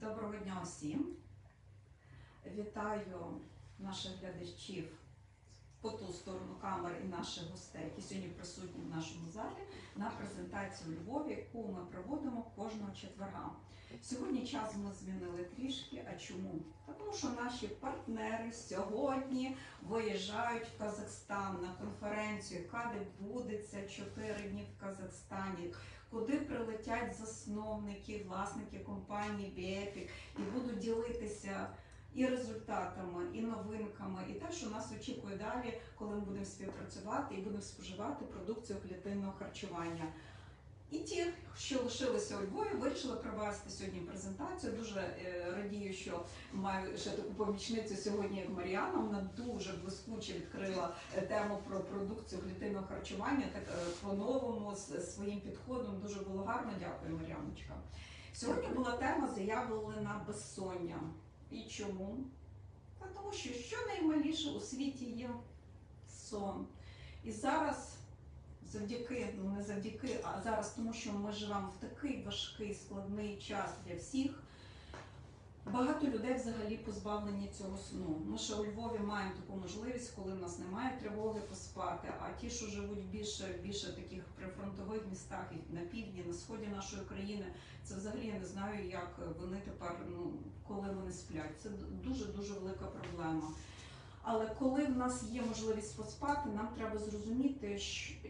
Доброго дня усім. Вітаю наших глядачів по ту сторону камер і наших гостей, які сьогодні присутні в нашому залі на презентацію у Львові, яку ми проводимо кожного четверга. Сьогодні час ми змінили трішки. А чому? Тому що наші партнери сьогодні виїжджають в Казахстан на конференцію, яка відбудеться 4 дні в Казахстані куди прилетять засновники, власники компанії Біепік і будуть ділитися і результатами, і новинками, і те, що нас очікує далі, коли ми будемо співпрацювати і будемо споживати продукцію клітинного харчування. І ті, що лишилися у Львові, вирішили провести сьогодні презентацію. Дуже е, радію, що маю ще таку помічницю сьогодні, як Маріана. Вона дуже блискуче відкрила е, тему про продукцію клітинного харчування, так е, по-новому з своїм підходом. Дуже було гарно. Дякую, Маріаночка. Сьогодні була тема заявлена безсоння. І чому? Та тому що що наймаліше у світі є сон. І зараз завдяки, ну не завдяки, а зараз тому, що ми живемо в такий важкий складний час для всіх. Багато людей взагалі позбавлені цього сну. Ми ще у Львові маємо таку можливість, коли в нас немає тривоги поспати. А ті, що живуть більше більше таких прифронтових містах і на півдні, на сході нашої країни, це взагалі я не знаю, як вони тепер, ну коли вони сплять. Це дуже дуже велика проблема. Але коли в нас є можливість поспати, нам треба зрозуміти,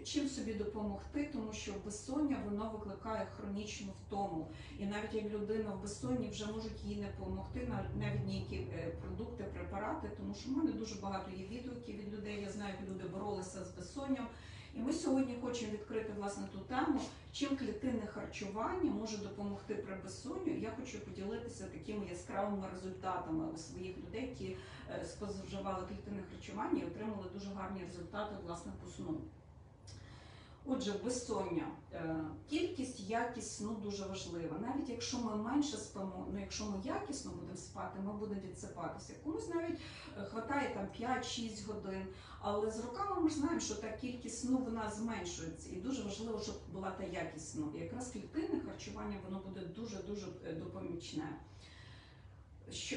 чим собі допомогти, тому що безсоння воно викликає хронічну втому. І навіть як людина в безсонні вже можуть їй не допомогти на- навіть ніякі е, продукти, препарати, тому що в мене дуже багато є відгуків від людей. Я знаю, як люди боролися з безсонням. І ми сьогодні хочемо відкрити власне ту тему, чим клітинне харчування може допомогти при безсонню. Я хочу поділитися такими яскравими результатами у своїх людей, які е, споживали клітинне харчування і отримали дуже гарні результати власне по сну. Отже, безсоння. Е, Кількість, якість сну дуже важлива. Навіть якщо ми менше спимо, ну якщо ми якісно будемо спати, ми будемо відсипатися. Комусь навіть е, хватає там 5-6 годин. Але з роками ми ж знаємо, що та кількість сну вона зменшується, і дуже важливо, щоб була та якість сну. І якраз клітинне харчування воно буде дуже дуже допомічне.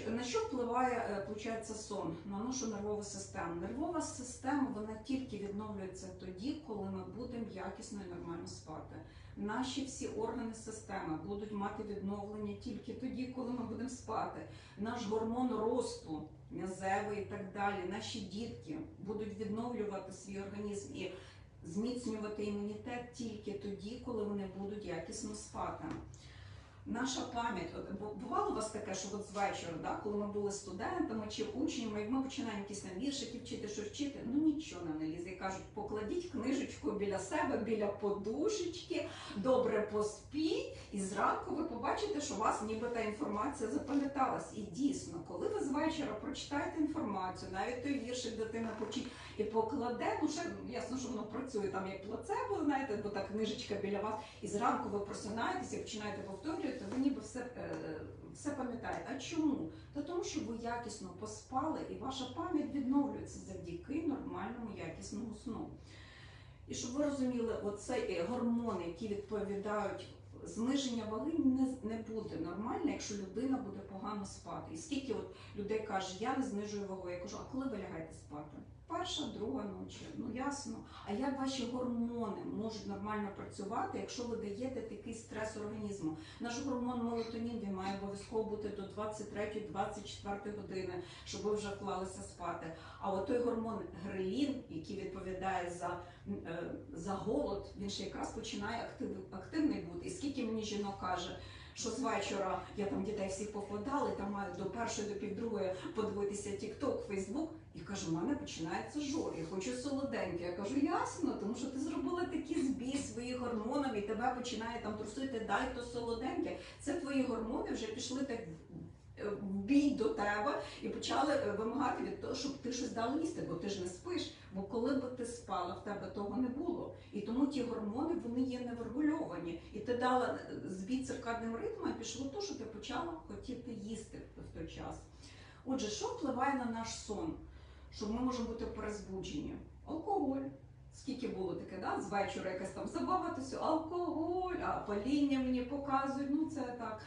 На що впливає е, получається, сон? На нашу нервову систему. Нервова система вона тільки відновлюється тоді, коли ми будемо якісно і нормально спати. Наші всі органи системи будуть мати відновлення тільки тоді, коли ми будемо спати. Наш гормон росту, м'язевий і так далі, наші дітки будуть відновлювати свій організм і зміцнювати імунітет тільки тоді, коли вони будуть якісно спати. Наша пам'ять, бувало у вас таке, що от з вечора, да, коли ми були студентами чи учнями, і ми починаємо якісь там віршики вчити, що вчити, ну нічого нам не лізе. І кажуть, покладіть книжечку біля себе, біля подушечки, добре поспіть, і зранку ви побачите, що у вас ніби та інформація запам'яталась. І дійсно, коли ви з вечора прочитаєте інформацію, навіть той віршик дитина почить і покладе, ну ще ясно, що воно працює там як плацебо, знаєте, бо та книжечка біля вас, і зранку ви просинаєтеся починаєте повторювати, ви ніби все, е, все пам'ятаєте. А чому? Та тому, що ви якісно поспали, і ваша пам'ять відновлюється завдяки нормальному якісному сну. І щоб ви розуміли, оцей е, гормони, які відповідають зниження ваги, не, не буде нормально, якщо людина буде погано спати. І скільки от людей каже, я не знижую вагу, я кажу, а коли ви лягаєте спати? Перша, друга ночі, ну ясно. А як ваші гормони можуть нормально працювати, якщо ви даєте такий стрес організму? Наш гормон мелатонін він має обов'язково бути до 23-24 години, щоб ви вже вклалися спати. А от той гормон грелін, який відповідає за, е, за голод, він ще якраз починає актив, активний бути. І скільки мені жінок каже, що з вечора я там дітей всіх покладала, там маю до першої, до півдругої подивитися TikTok, Facebook, і каже, в мене починається жор, я хочу солоденьке. Я кажу, ясно, тому що ти зробила такий збій своїх гормонів, і тебе починає там трусити, дай то солоденьке. Це твої гормони вже пішли так в бій до тебе і почали е, вимагати від того, щоб ти щось дала їсти, бо ти ж не спиш. Бо коли б ти спала, в тебе того не було. І тому ті гормони вони є неврегульовані. І ти дала е, збій циркадним ритмом, і пішло то, що ти почала хотіти їсти в той час. Отже, що впливає на наш сон? Що ми можемо бути перезбуджені? Алкоголь. Скільки було таке, да? з вечора якась там забава, то все, алкоголь, а паління мені показують, ну це так.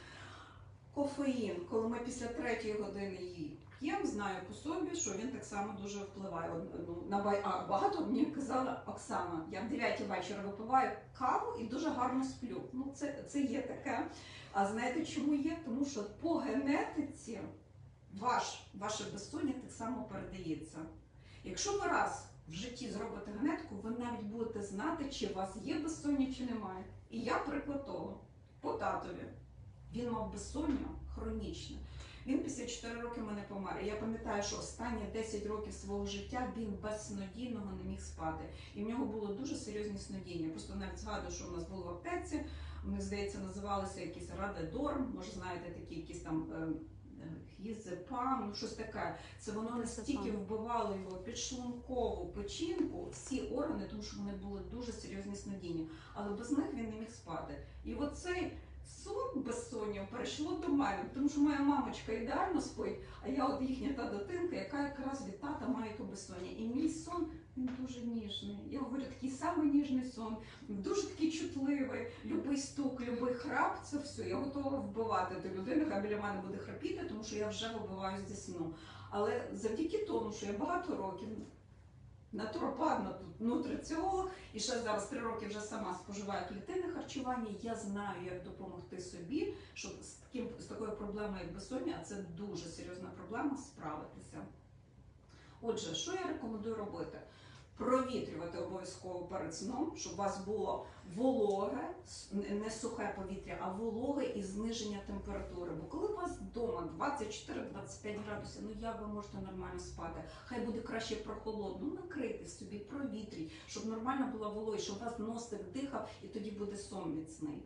Кофеїн, коли ми після третьої години її п'ємо, знаю по собі, що він так само дуже впливає. Ну, на ба- а багато мені казала Оксана, я в 9 вечора випиваю каву і дуже гарно сплю. Ну, це, це є таке. А знаєте, чому є? Тому що по генетиці ваш, ваше безсоння так само передається. Якщо ви раз в житті зробите генетику, ви навіть будете знати, чи у вас є безсоння, чи немає. І я приклад того, по татові. Він мав безсоння хронічне. Він після 4 років мене помер. Я пам'ятаю, що останні 10 років свого життя він без снодійного не міг спати. І в нього було дуже серйозні снодіння. Просто навіть згадую, що у нас було в аптеці. Вони, здається, називалися якісь Радедорм, може знаєте, такі якісь там е, е, хізепам, ну щось таке. Це воно настільки вбивало його підшлункову печінку, всі органи, тому що вони були дуже серйозні снодіння. Але без них він не міг спати. І оцей сон безсоння перейшло до мене, тому що моя мамочка ідеально спить, а я от їхня та дитинка, яка якраз від тата має то безсоння. І мій сон він дуже ніжний. Я говорю, такий самий ніжний сон, дуже такий чутливий. Любий стук, любий храп, це все. Я готова вбивати ту людину, хай біля мене буде храпіти, тому що я вже вибиваюсь зі сну. Але завдяки тому, що я багато років натуропат, нутриціолог, і ще зараз три роки вже сама споживаю клітинне харчування. Я знаю, як допомогти собі, щоб з таким з такою проблемою, як безсоння, а це дуже серйозна проблема, справитися. Отже, що я рекомендую робити? Провітрювати обов'язково перед сном, щоб у вас було вологе, не сухе повітря, а вологе і зниження температури. Бо коли у вас вдома 24-25 градусів, ну як ви можете нормально спати? Хай буде краще прохолодно, накрийте собі, провітріть, щоб нормально була вологість, щоб у вас носик дихав, і тоді буде сон міцний.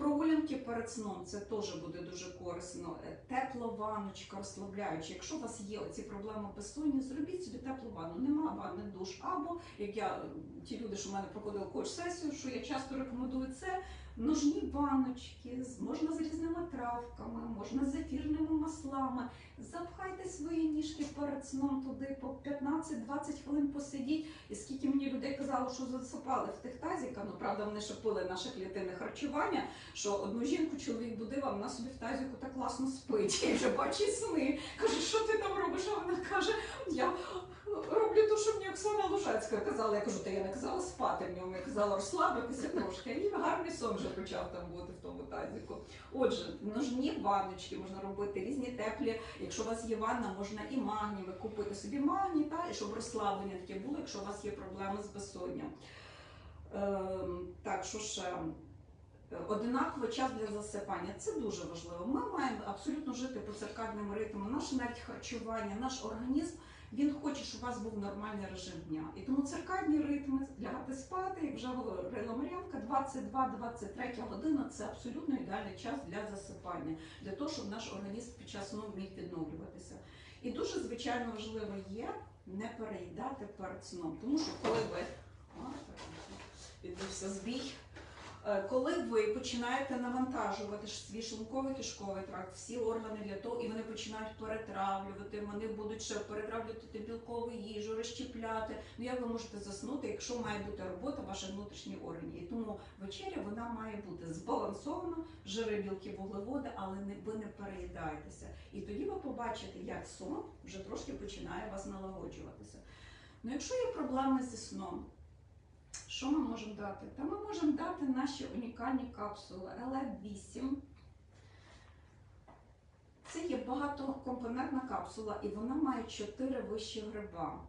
Прогулянки перед сном це теж буде дуже корисно. Е, Тепла ванночка розслабляюча. Якщо у вас є оці проблеми безсоння, зробіть собі теплу ванну. Нема ванни душ. Або як я ті люди, що в мене проходили коуч-сесію, що я часто рекомендую це. Ножні ванночки, з- можна з різними травками, можна з ефірними маслами. Запхайте свої ніжки перед сном туди по 15-20 хвилин посидіть. І скільки мені людей казало, що засипали в тих тазіках, ну правда, вони ще пили наше клітинне харчування, що одну жінку чоловік будив, а вона собі в тазіку так класно спить. І вже бачить сни. Каже, що ти там робиш? А вона каже, я роблю те, що мені Оксана Лужацька казала. Я кажу, та я не казала спати в ньому, я казала розслабитися трошки. І гарний сон вже почав там бути в тому тазіку. Отже, ножні ванночки можна робити, різні теплі. Якщо у вас є ванна, можна і магній, ви купите собі магній, та, і щоб розслаблення таке було, якщо у вас є проблеми з безсонням. Ем, так, що ще? Одинаковий час для засипання це дуже важливо. Ми маємо абсолютно жити по циркадним ритмам. Наше навіть харчування, наш організм він хоче, щоб у вас був нормальний режим дня. І тому циркадні ритми лягати спати, як вже говорила Мар'янка, 22-23 година це абсолютно ідеальний час для засипання, для того, щоб наш організм під час сну міг відновлюватися. І дуже звичайно важливо є не переїдати перед сном, тому що коли ви відбувся збій. Е, Коли ви починаєте навантажувати свій шлунковий кишковий тракт, всі органи для того, і вони починають перетравлювати, вони будуть ще перетравлювати білкову їжу, розщепляти. Ну як ви можете заснути, якщо має бути робота ваших внутрішніх органів? І тому вечеря вона має бути збалансована, жири, білки, вуглеводи, але не ви не переїдаєтеся. І тоді ви побачите, як сон вже трошки починає вас налагоджуватися. Ну, якщо є проблеми зі сном, що ми можемо дати? Та ми можемо дати наші унікальні капсули LF8. Це є багатокомпонентна капсула, і вона має чотири вищі гриба.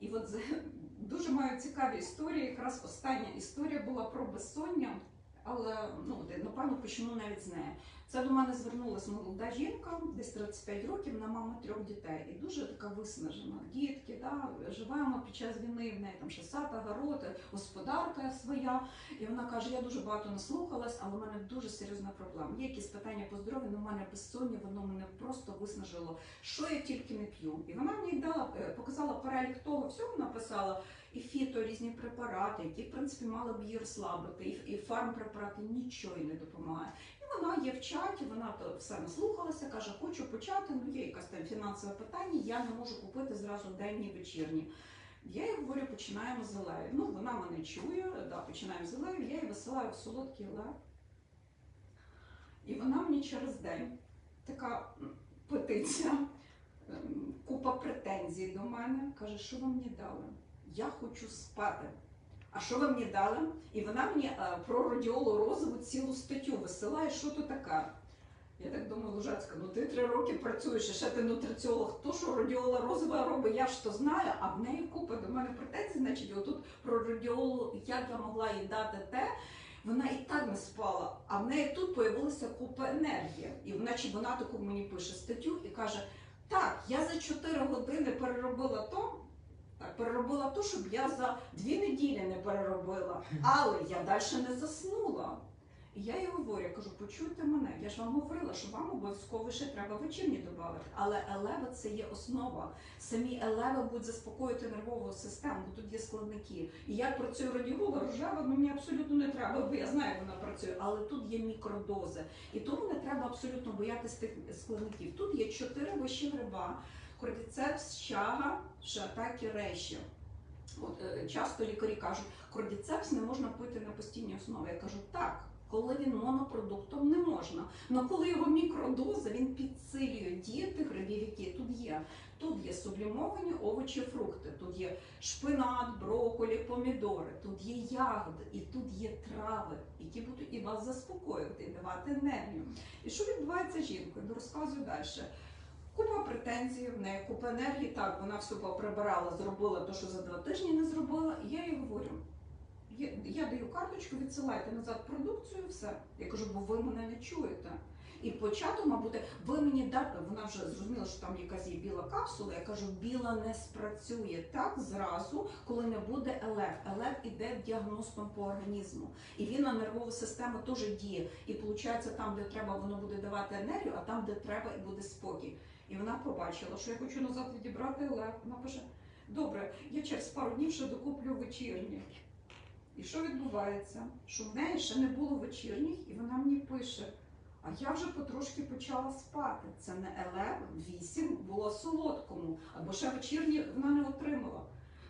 І от дуже маю цікаві історії. Якраз остання історія була про безсоння, але ну, напевно почну навіть з неї. Це до мене звернулася молода жінка, десь 35 років, на мама трьох дітей, і дуже така виснажена. Дітки, да, живемо під час війни, в неї там ще сад, огород, господарка своя. І вона каже: я дуже багато наслухалась, але в мене дуже серйозна проблема. Є якісь питання по здоров'ю, але в мене безсоння, воно мене просто виснажило. Що я тільки не п'ю. І вона мені дала, е, показала перелік того всього, написала і фіто, різні препарати, які в принципі мали б її розслабити, і, фармпрепарати нічого не допомагає. І вона то все наслухалася, каже, хочу почати, ну є якась там фінансове питання, я не можу купити зразу денні вечірні. Я їй говорю, починаємо з Елею. Ну, вона мене чує, да, починаємо з Елею, я їй висилаю в солодкий лев. І вона мені через день така петиція, ем, купа претензій до мене. Каже, що ви мені дали? Я хочу спати. А що ви мені дали? І вона мені е, про радіолу розову цілу статтю висилає, що то таке. Я так думаю, Лужацька, ну ти три роки працюєш, і ще ти нутриціолог. То, що радіола розова робить, я ж то знаю, а в неї купа до мене претензій, значить, отут про радіолу, як я могла їй дати те. Вона і так не спала, а в неї тут появилася купа енергії. І значить вона таку мені пише статтю і каже: так, я за 4 години переробила то, переробила то, щоб я за дві неділі не переробила, але я далі не заснула. І я їй говорю, я кажу, почуйте мене, я ж вам говорила, що вам обов'язково ще треба вечірні додати. Але елева це є основа. Самі елеви будуть заспокоїти нервову систему, бо тут є складники. І як працює радіола, рожева, ну мені абсолютно не треба, бо я знаю, як вона працює, але тут є мікродози. І тому не треба абсолютно боятися тих складників. Тут є чотири вищі гриба: кордіцепс, чага, шатакі, реші. От, е, часто лікарі кажуть, кордіцепс не можна пити на постійній основі. Я кажу, так, коли він монопродуктом не можна. Але коли його мікродоза, він підсилює дію тих грибів, які тут є. Тут є сублімовані овочі, фрукти, тут є шпинат, брокколі, помідори, тут є ягоди і тут є трави, які будуть і вас заспокоювати, і давати енергію. І що відбувається з жінкою? Ну, розказую далі. Купа претензій, в неї купа енергії. Так, вона все поприбирала, зробила те, що за два тижні не зробила. І я їй говорю: я, я даю карточку, відсилайте назад продукцію, все. Я кажу, бо ви мене не чуєте. І початок, мабуть, ви мені дати, вона вже зрозуміла, що там якась є біла капсула. Я кажу, біла не спрацює так зразу, коли не буде ЕЛЕФ. ЕЛЕФ іде діагностом по організму. І він на нервову систему теж діє. І виходить, там, де треба, воно буде давати енергію, а там, де треба, і буде спокій. І вона побачила, що я хочу назад відібрати ЕЛЕФ. Вона каже, добре, я через пару днів ще докуплю вечірні. І що відбувається? Що в неї ще не було вечірніх, і вона мені пише. А я вже потрошки почала спати. Це не елев, вісім було солодкому, або ще вечірні вона не отримала.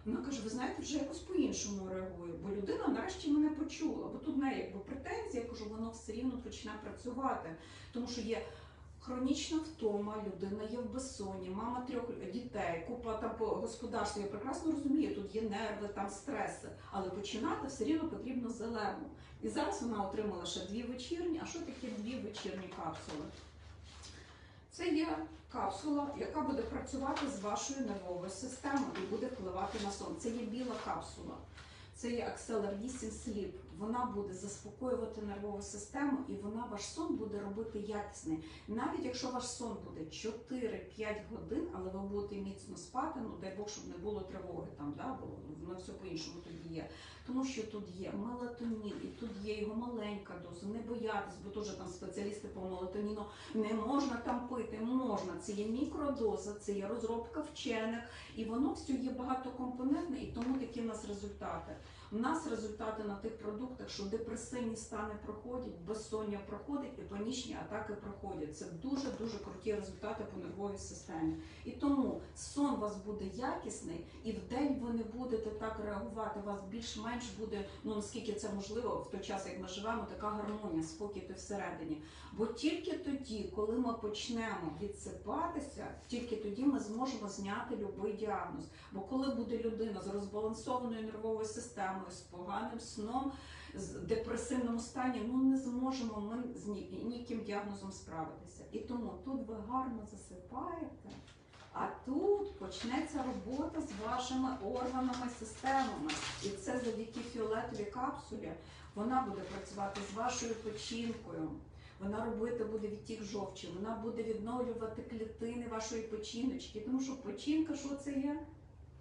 Вона каже: ви знаєте, вже якось по-іншому реагую, бо людина нарешті мене почула. Бо тут в неї якби претензія, я кажу, воно все рівно почне працювати, тому що є. Хронічна втома, людина є в безсонні, мама трьох дітей, купа там по господарству. Я прекрасно розумію, тут є нерви, там стреси, але починати все рівно потрібно зелено. І зараз вона отримала ще дві вечірні. А що таке дві вечірні капсули? Це є капсула, яка буде працювати з вашою нервовою системою і буде впливати на сон. Це є біла капсула. Це є Acceler 8 Sleep. Вона буде заспокоювати нервову систему і вона ваш сон буде робити якісний. Навіть якщо ваш сон буде 4-5 годин, але ви будете міцно спати, ну дай Бог, щоб не було тривоги там, да, бо воно все по-іншому тоді є. Тому що тут є мелатонін, і тут є його маленька доза, не боятись, бо теж там спеціалісти по мелатоніну не можна там пити, можна. Це є мікродоза, це є розробка вчених, і воно все є багатокомпонентне, і тому такі в нас результати. У нас результати на тих продуктах, що депресивні стани проходять, безсоння проходить і панічні атаки проходять. Це дуже дуже круті результати по нервовій системі. І тому сон у вас буде якісний, і в день ви не будете так реагувати. У вас більш-менш буде, ну наскільки це можливо, в той час, як ми живемо, така гармонія, спокій всередині. Бо тільки тоді, коли ми почнемо відсипатися, тільки тоді ми зможемо зняти будь-який діагноз. Бо коли буде людина з розбалансованою нервовою системою, з поганим сном, з депресивному стані, ну не зможемо ми з ні- ніяким діагнозом справитися. І тому тут ви гарно засипаєте. А тут почнеться робота з вашими органами, системами. І це завдяки фіолетовій капсулі. Вона буде працювати з вашою печінкою. Вона робити буде відтік жовчі, вона буде відновлювати клітини вашої печіночки. Тому що печінка, що це є?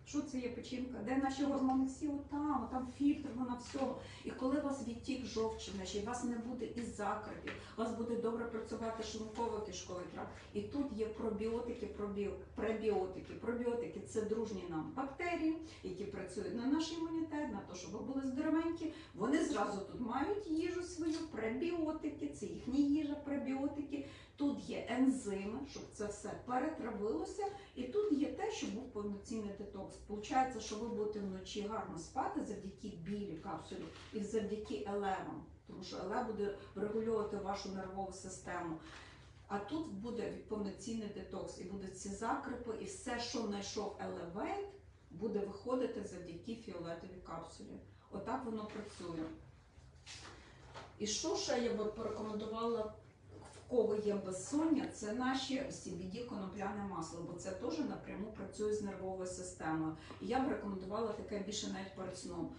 Що це є печінка? Де наші гормони всі отам, там фільтр, вона всього. І коли у вас відтік жовчі, значить у вас не буде і закритів, у вас буде добре працювати шлунково-кишковий тракт. І тут є пробіотики, пробі... пребіотики. Пробіотики це дружні нам бактерії, які працюють на наш імунітет, на те, щоб ви були здоровенькі. Вони зразу тут мають їжу свою, пребіотики, це їхня їжа, пребіотики. Тут є ензими, щоб це все перетравилося, і тут є те, що був повноцінний детокс. Получається, що ви будете вночі гарно спати завдяки білій капсулі і завдяки елевам, тому що еле буде регулювати вашу нервову систему. А тут буде повноцінний детокс, і будуть ці закрипи, і все, що знайшов елевейт, буде виходити завдяки фіолетовій капсулі. Отак воно працює. І що ще я би порекомендувала, в кого є безсоння, це наші CBD конопляне масло, бо це теж напряму працює з нервовою системою. І я б рекомендувала таке більше навіть перед сном.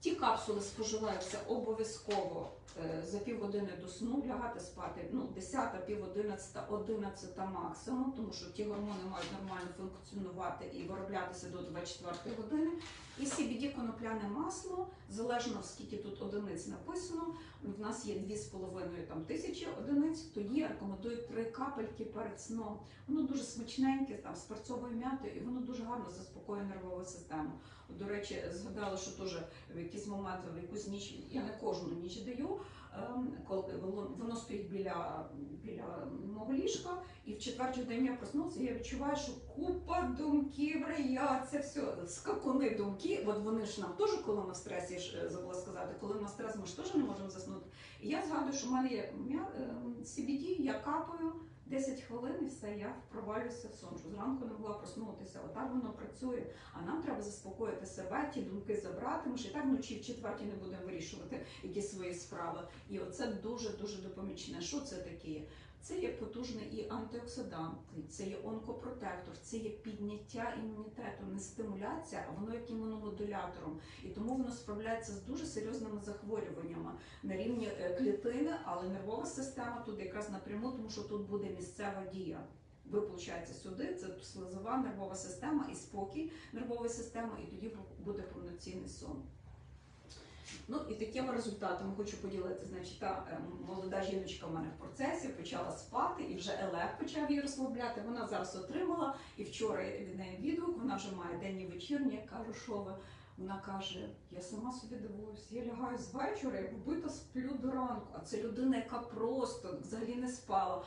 Ті капсули споживаються обов'язково е, за півгодини до сну, лягати спати ну, 10, пів 11, 11 максимум, тому що ті гормони мають нормально функціонувати і вироблятися до 24 години. І CBD конопляне масло, залежно скільки тут одиниць написано, в нас є 2,5 там, тисячі одиниць, тоді рекомендують рекомендую 3 капельки перед сном. Воно дуже смачненьке, там, з перцовою м'ятою, і воно дуже гарно заспокоює нервову систему. До речі, згадала, що теж в якийсь момент, в якусь ніч, я не кожну ніч даю, воно, воно стоїть біля, біля мого ліжка, і в четвертій день я проснувся, я відчуваю, що купа думків рояться, все, скакуни думки. От вони ж нам теж, коли ми в стресі, я ж е, забула сказати, коли ми в стрес, ми ж теж не можемо заснути. І я згадую, що в мене є ем, CBD, я капаю. 10 хвилин і все, я провалююся в сон, що зранку не могла проснутися. Отак воно працює. А нам треба заспокоїти себе, ті думки забрати. тому що і так вночі в четвертій не будемо вирішувати якісь свої справи. І оце дуже дуже допомічне. Що це таке? Це є потужний і антиоксидант, це є онкопротектор, це є підняття імунітету, не стимуляція, а воно як імуномодулятором. І тому воно справляється з дуже серйозними захворюваннями на рівні е, клітини, але нервова система тут якраз напряму, тому що тут буде місцева дія. Ви, сюди, це слизова нервова система і спокій нервової системи, і тоді буде повноцінний сон. Ну і такими результатами хочу поділитися. Значить, та е, молода жіночка в мене в процесі почала спати, і вже Елег почав її розслабляти. Вона зараз отримала, і вчора від неї відгук, вона вже має день і вечірній, я кажу, що ви. Вона каже: я сама собі дивуюсь, я лягаю з вечора, я побита сплю до ранку. А це людина, яка просто взагалі не спала.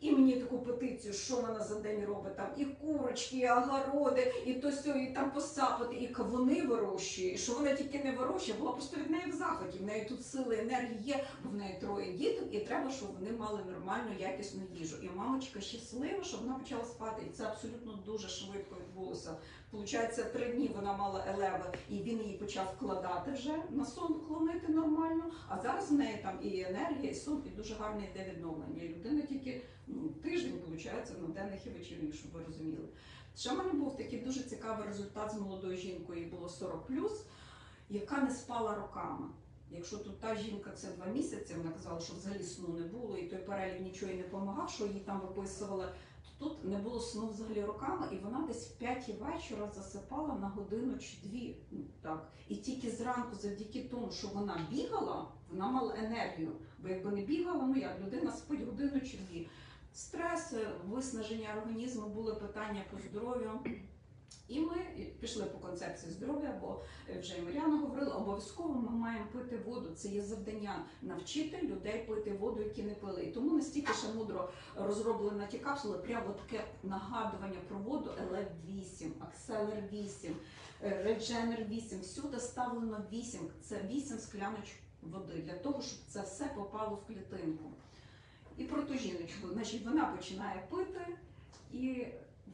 І мені таку петицію, що вона за день робить там і курочки, і огороди, і то сьо, і там посапати, і кавуни вирощує, і що вона тільки не вирощує, була просто від неї в захваті. В неї тут сили, енергії є, бо в неї троє діток, і треба, щоб вони мали нормальну, якісну їжу. І мамочка щаслива, що вона почала спати, і це абсолютно дуже швидко відбулося. Получається, три дні вона мала елеви, і він її почав вкладати вже на сон, клонити нормально. А зараз в неї там і енергія, і сон, і дуже гарне йде відновлення. І людина тільки ну, тиждень, виходить, на денних і вечірніх, щоб ви розуміли. Ще в мене був такий дуже цікавий результат з молодою жінкою, їй було 40 яка не спала роками. Якщо тут та жінка це два місяці, вона казала, що взагалі сну не було, і той перелік нічого їй не допомагав, що їй там виписували. Тут не було сну взагалі роками, і вона десь в п'ятій вечора засипала на годину чи дві. Ну, так. І тільки зранку, завдяки тому, що вона бігала, вона мала енергію. Бо якби не бігала, ну як людина спить годину чи дві. Стрес, виснаження організму, були питання по здоров'ю. І ми пішли по концепції здоров'я, бо е, вже і Мар'яна говорила, обов'язково ми маємо пити воду. Це є завдання навчити людей пити воду, які не пили. І тому настільки ще мудро розроблена ті капсули, прямо таке нагадування про воду LF8, Акселер 8, Редженер 8, всюди ставлено 8. Це 8 скляночок води для того, щоб це все попало в клітинку. І про ту жіночку, значить, вона починає пити, і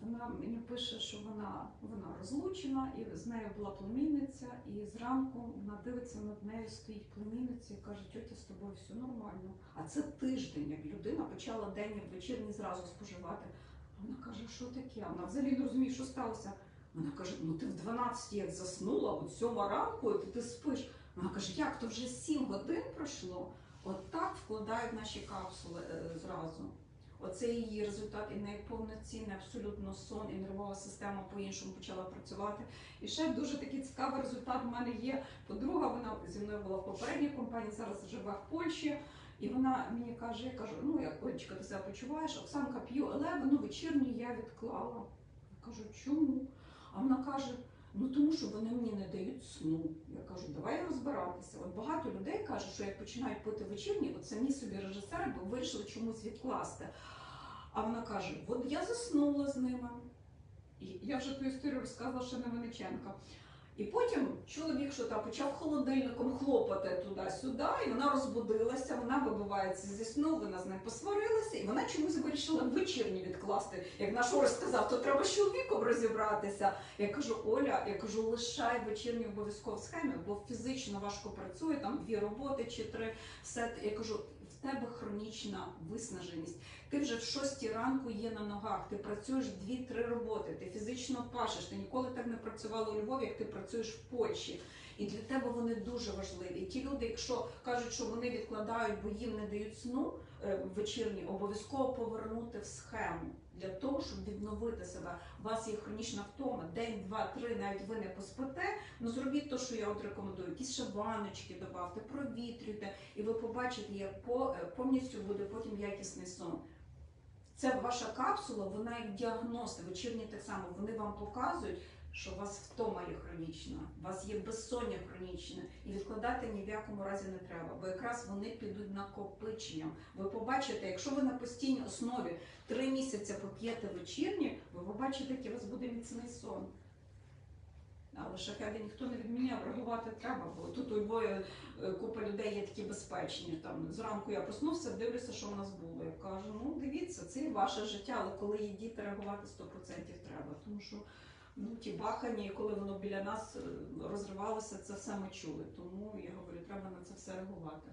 вона мені пише, що вона, вона розлучена, і з нею була племінниця, і зранку вона дивиться над нею, стоїть племінниця і каже, тьотя, з тобою все нормально. А це тиждень, як людина почала день і вечірній зразу споживати. Вона каже, що таке? Вона взагалі не розуміє, що сталося. Вона каже: ну ти в 12 як заснула, от 7 ранку, і ти спиш. Вона каже, як то вже 7 годин пройшло? От так вкладають наші капсули е, зразу. Оце її результат і в неї повноцінний абсолютно сон, і нервова система по-іншому почала працювати. І ще дуже такий цікавий результат в мене є. Подруга, вона зі мною була в попередній компанії, зараз живе в Польщі. І вона мені каже, я кажу, ну як Олечка, ти себе почуваєш? Оксанка п'ю елеви, ну вечірній я відклала. Я кажу, чому? А вона каже: ну тому що вони мені не дають сну. Я кажу, давай розбиратися. От багато людей кажуть, що як починають пити вечірні, от самі собі режисери, бо вирішили чомусь відкласти. А вона каже: от я заснула з ними. І я вже ту історію розказувала ще на Вениченка. І потім чоловік що там почав холодильником хлопати туди-сюди, і вона розбудилася, вона вибивається зі сну, вона з ним посварилася, і вона чомусь вирішила вечірні відкласти. Як наш Орес сказав, то треба з чоловіком розібратися. Я кажу, Оля, я кажу, лишай вечірню обов'язково в схемі, бо фізично важко працює, там дві роботи чи три. Все я кажу, тебе хронічна виснаженість. Ти вже в шостій ранку є на ногах, ти працюєш дві-три роботи, ти фізично пашеш. Ти ніколи так не працювала у Львові, як ти працюєш в Польщі. І для тебе вони дуже важливі. І ті люди, якщо кажуть, що вони відкладають, бо їм не дають сну е, вечірні, обов'язково повернути в схему для того, щоб відновити себе. У вас є хронічна втома, день, два, три, навіть ви не поспите. Ну зробіть те, що я от рекомендую. Якісь ще додавте, провітрюйте, і ви побачите, як е, повністю буде потім якісний сон. Це ваша капсула, вона як діагности, вечірні так само, вони вам показують, що у вас втома є хронічна, у вас є безсоння хронічне, і відкладати ні в якому разі не треба, бо якраз вони підуть накопиченням. Ви побачите, якщо ви на постійній основі три місяці поп'єте вечірні, ви побачите, який у вас буде міцний сон. Але шахеди ніхто не відміняв, реагувати треба, бо тут Львові е, купа людей є такі безпечні. Там зранку я проснувся, дивлюся, що в нас було. Я кажу, ну дивіться, це ваше життя, але коли є діти, реагувати 100% треба. Тому що ну, ті бахані, коли воно біля нас е, розривалося, це все ми чули. Тому я говорю, треба на це все реагувати.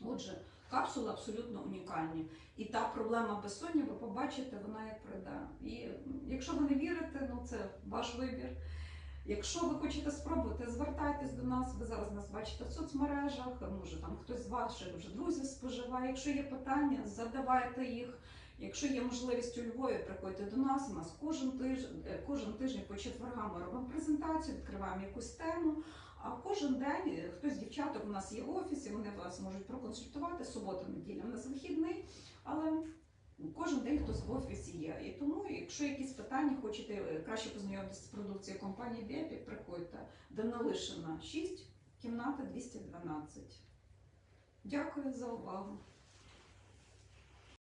Отже, капсули абсолютно унікальні. І та проблема безсоння, ви побачите, вона як прийде. І якщо ви не вірите, ну це ваш вибір. Якщо ви хочете спробувати, звертайтесь до нас. Ви зараз нас бачите в соцмережах. Може там хтось з ваших вже друзів споживає. Якщо є питання, задавайте їх. Якщо є можливість у Львові, приходьте до нас. У нас кожен тиждень, е, кожен тиждень по четвергам ми робимо презентацію, відкриваємо якусь тему. А кожен день е, хтось з дівчаток у нас є в офісі, вони вас можуть проконсультувати. Субота, неділя у нас вихідний, але кожен день хтось в офісі є. І тому, якщо якісь питання, хочете е, краще познайомитися з продукцією компанії Бепік, приходьте. Данилишина 6, кімната 212. Дякую за увагу.